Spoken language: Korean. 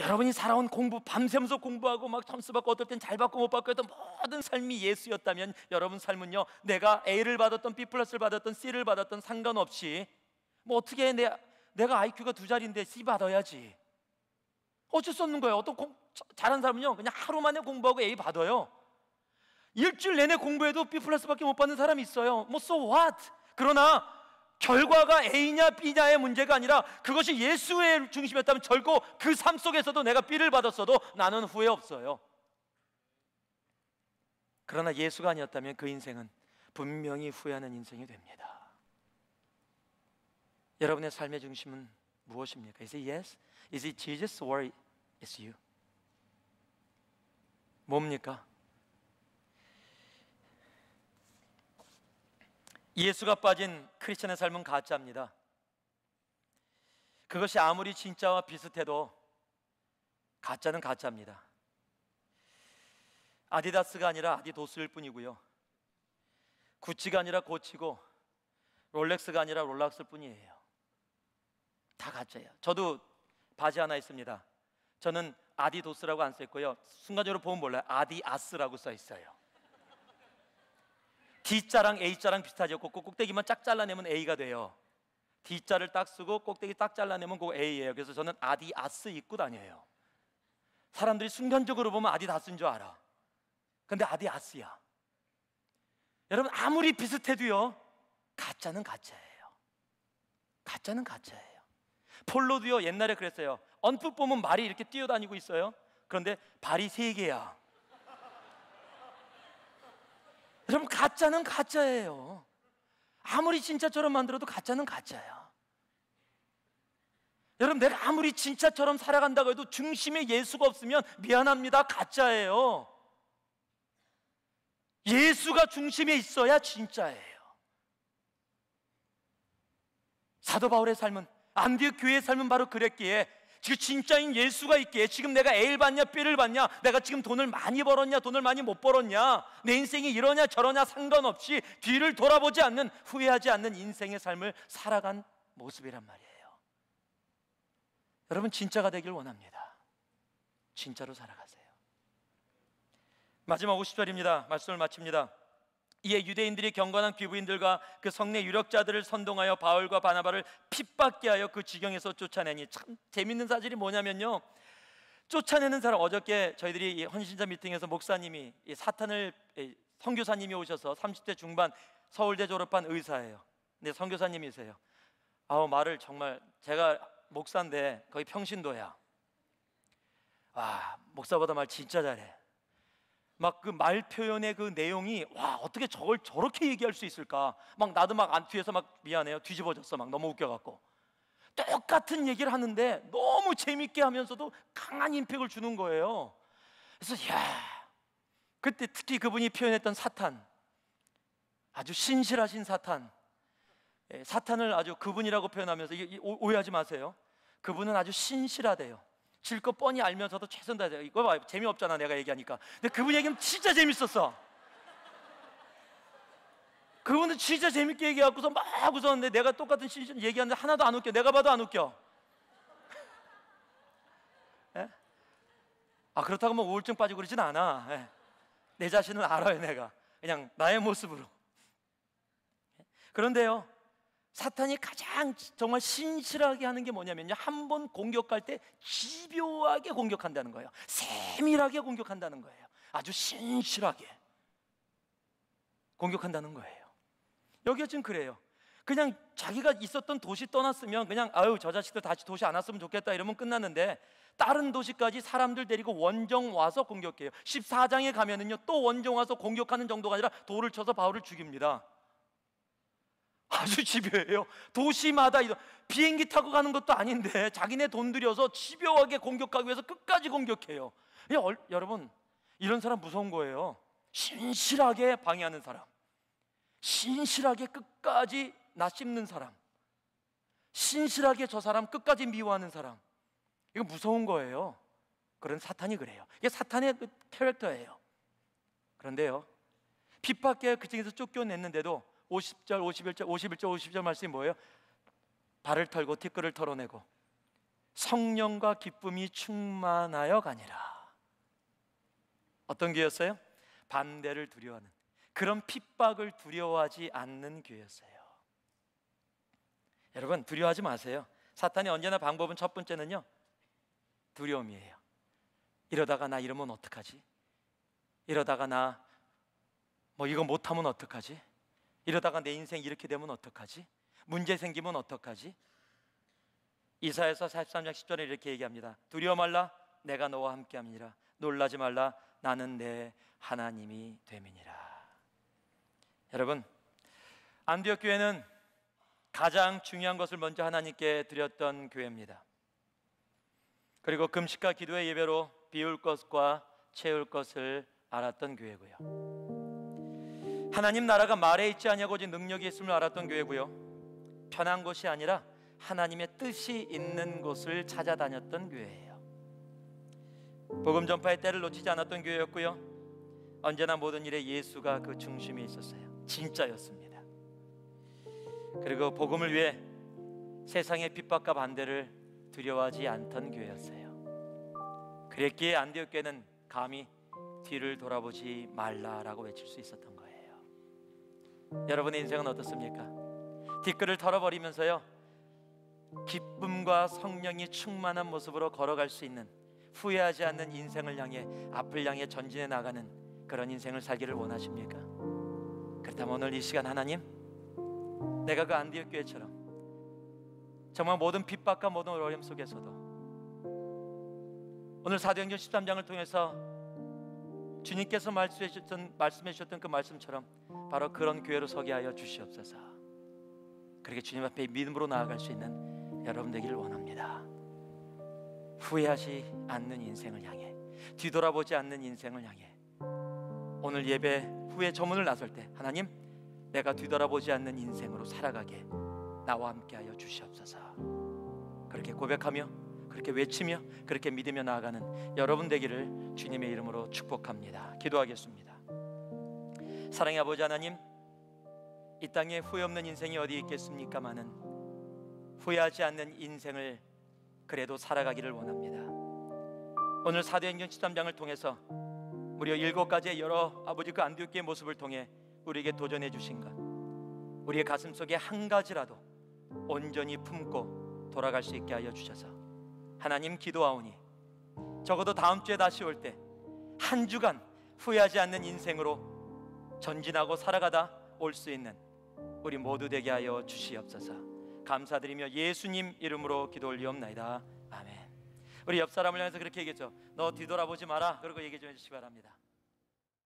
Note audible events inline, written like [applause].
여러분이 살아온 공부 밤새면서 공부하고 막 점수 받고 어떨 땐 잘 받고 못 받고 했던 모든 삶이 예수였다면 여러분 삶은요 내가 A를 받았던 B 플러스를 받았던 C를 받았던 상관없이 뭐 어떻게 해? 내, 내가 IQ가 두 자리인데 C 받아야지. 어쩔 수 없는 거예요. 어떤 공, 잘한 사람은요 그냥 하루 만에 공부하고 A 받아요. 일주일 내내 공부해도 B 플러스밖에 못 받는 사람이 있어요. 뭐 so what? 그러나 결과가 A냐 B냐의 문제가 아니라 그것이 예수의 중심이었다면 결코 그삶 속에서도 내가 B를 받았어도 나는 후회 없어요. 그러나 예수가 아니었다면 그 인생은 분명히 후회하는 인생이 됩니다. 여러분의 삶의 중심은 무엇입니까? Is it yes? Is it Jesus or is you? 뭡니까? 예수가 빠진 크리스천의 삶은 가짜입니다. 그것이 아무리 진짜와 비슷해도 가짜는 가짜입니다. 아디다스가 아니라 아디도스일 뿐이고요. 구찌가 아니라 고치고 롤렉스가 아니라 롤락스일 뿐이에요. 다 가짜예요. 저도 바지 하나 있습니다. 저는 아디도스라고 안 써 있고요. 순간적으로 보면 몰라요. 아디아스라고 써 있어요. D자랑 A자랑 비슷하죠. 꼭꼭대기만 쫙 잘라내면 A가 돼요. D자를 딱 쓰고 꼭대기 딱 잘라내면 그 A예요. 그래서 저는 아디아스 입고 다녀요. 사람들이 순간적으로 보면 아디다스인 줄 알아. 근데 아디아스야. 여러분 아무리 비슷해도요. 가짜는 가짜예요. 가짜는 가짜예요. 폴로도요 옛날에 그랬어요. 언뜻 보면 말이 이렇게 뛰어다니고 있어요. 그런데 발이 세 개야. 여러분 가짜는 가짜예요. 아무리 진짜처럼 만들어도 가짜는 가짜야. 여러분 내가 아무리 진짜처럼 살아간다고 해도 중심에 예수가 없으면 미안합니다. 가짜예요. 예수가 중심에 있어야 진짜예요. 사도 바울의 삶은 안디옥 교회의 삶은 바로 그랬기에 지금 진짜인 예수가 있기에 지금 내가 A를 받냐 B를 받냐 내가 지금 돈을 많이 벌었냐 돈을 많이 못 벌었냐 내 인생이 이러냐 저러냐 상관없이 뒤를 돌아보지 않는 후회하지 않는 인생의 삶을 살아간 모습이란 말이에요. 여러분 진짜가 되길 원합니다. 진짜로 살아가세요. 마지막 50절입니다. 말씀을 마칩니다 이에 유대인들이 경건한 귀부인들과 그 성내 유력자들을 선동하여 바울과 바나바를 핍받게 하여 그 지경에서 쫓아내니 참 재밌는 사실이 뭐냐면요. 쫓아내는 사람 어저께 저희들이 헌신자 미팅에서 목사님이 사탄을 선교사님이 오셔서 30대 중반 서울대 졸업한 의사예요. 근데 선교사님이세요. 아우 말을 정말 제가 목사인데 거의 평신도야. 와 목사보다 말 진짜 잘해. 막 그 말 표현의 그 내용이 와 어떻게 저걸 저렇게 얘기할 수 있을까? 막 나도 막 안 뒤에서 막 미안해요 뒤집어졌어 막 너무 웃겨갖고 똑같은 얘기를 하는데 너무 재밌게 하면서도 강한 임팩을 주는 거예요. 그래서 야 그때 특히 그분이 표현했던 사탄 아주 신실하신 사탄 예, 사탄을 아주 그분이라고 표현하면서 오해하지 마세요. 그분은 아주 신실하대요. 질 거 뻔히 알면서도 최선 다해서 이거 봐 재미없잖아 내가 얘기하니까. 근데 그분 얘기는 진짜 재밌었어. 그분은 진짜 재밌게 얘기하고서 막 웃었는데 내가 똑같은 시즌 얘기하는데 하나도 안 웃겨. 내가 봐도 안 웃겨. [laughs] 예? 아 그렇다고 뭐 우울증 빠지고 그러진 않아. 예. 내 자신을 알아요 내가. 그냥 나의 모습으로. 예? 그런데요 사탄이 가장 정말 신실하게 하는 게 뭐냐면요. 한 번 공격할 때 집요하게 공격한다는 거예요. 세밀하게 공격한다는 거예요. 아주 신실하게 공격한다는 거예요. 여기가 지금 그래요. 그냥 자기가 있었던 도시 떠났으면 그냥 아유 저 자식들 다시 도시 안 왔으면 좋겠다 이러면 끝났는데 다른 도시까지 사람들 데리고 원정 와서 공격해요. 14장에 가면은요 또 원정 와서 공격하는 정도가 아니라 돌을 쳐서 바울을 죽입니다. 아주 집요해요. 도시마다 비행기 타고 가는 것도 아닌데 자기네 돈 들여서 집요하게 공격하기 위해서 끝까지 공격해요. 여러분 이런 사람 무서운 거예요. 신실하게 방해하는 사람, 신실하게 끝까지 나 씹는 사람, 신실하게 저 사람 끝까지 미워하는 사람. 이거 무서운 거예요. 그런 사탄이 그래요. 이게 사탄의 그 캐릭터예요. 그런데요, 핍박계 그 중에서 쫓겨냈는데도 50절, 51절, 51절, 50절 말씀이 뭐예요? 발을 털고 티끌을 털어내고 성령과 기쁨이 충만하여 가니라. 어떤 교회였어요? 반대를 두려워하는 그런 핍박을 두려워하지 않는 교회였어요. 여러분 두려워하지 마세요. 사탄이 언제나 방법은 첫 번째는요 두려움이에요. 이러다가 나 이러면 어떡하지? 이러다가 나 뭐 이거 못하면 어떡하지? 이러다가 내 인생 이렇게 되면 어떡하지? 문제 생기면 어떡하지? 이사에서 43장 10절에 이렇게 얘기합니다. 두려워 말라 내가 너와 함께 함이라 놀라지 말라 나는 내 하나님이 됨이니라. 여러분 안디옥 교회는 가장 중요한 것을 먼저 하나님께 드렸던 교회입니다. 그리고 금식과 기도의 예배로 비울 것과 채울 것을 알았던 교회고요. 하나님 나라가 말에 있지 아니하고 오직 능력이 있음을 알았던 교회고요. 편한 곳이 아니라 하나님의 뜻이 있는 곳을 찾아다녔던 교회예요. 복음 전파의 때를 놓치지 않았던 교회였고요. 언제나 모든 일에 예수가 그 중심에 있었어요. 진짜였습니다. 그리고 복음을 위해 세상의 핍박과 반대를 두려워하지 않던 교회였어요. 그랬기에 안디옥 교회는 감히 뒤를 돌아보지 말라라고 외칠 수 있었던 거예요. 여러분의 인생은 어떻습니까? 뒷글을 털어버리면서요. 기쁨과 성령이 충만한 모습으로 걸어갈 수 있는 후회하지 않는 인생을 향해 앞을 향해 전진해 나가는 그런 인생을 살기를 원하십니까? 그렇다면 오늘 이 시간 하나님 내가 그 안디옥 교회처럼 정말 모든 핍박과 모든 어려움 속에서도 오늘 사도행전 13장을 통해서 주님께서 말씀해 주셨던 말씀해 주셨던 그 말씀처럼 바로 그런 교회로 서게 하여 주시옵소서. 그렇게 주님 앞에 믿음으로 나아갈 수 있는 여러분 되기를 원합니다. 후회하지 않는 인생을 향해 뒤돌아보지 않는 인생을 향해 오늘 예배 후에 저문을 나설 때 하나님 내가 뒤돌아보지 않는 인생으로 살아가게 나와 함께하여 주시옵소서. 그렇게 고백하며 그렇게 외치며 그렇게 믿으며 나아가는 여러분 되기를 주님의 이름으로 축복합니다. 기도하겠습니다. 사랑의 아버지 하나님, 이 땅에 후회 없는 인생이 어디 있겠습니까마는 후회하지 않는 인생을 그래도 살아가기를 원합니다. 오늘 사도행전 13장을 통해서 무려 일곱 가지의 여러 아버지 그 안디옥의 모습을 통해 우리에게 도전해 주신 것, 우리의 가슴 속에 한 가지라도 온전히 품고 돌아갈 수 있게 하여 주셔서 하나님 기도하오니 적어도 다음 주에 다시 올 때 한 주간 후회하지 않는 인생으로 전진하고 살아가다 올 수 있는 우리 모두 되게 하여 주시옵소서. 감사드리며 예수님 이름으로 기도 올리옵나이다. 아멘. 우리 옆 사람을 향해서 그렇게 얘기했죠. 너 뒤돌아보지 마라. 그러고 얘기 좀 해주시기 바랍니다.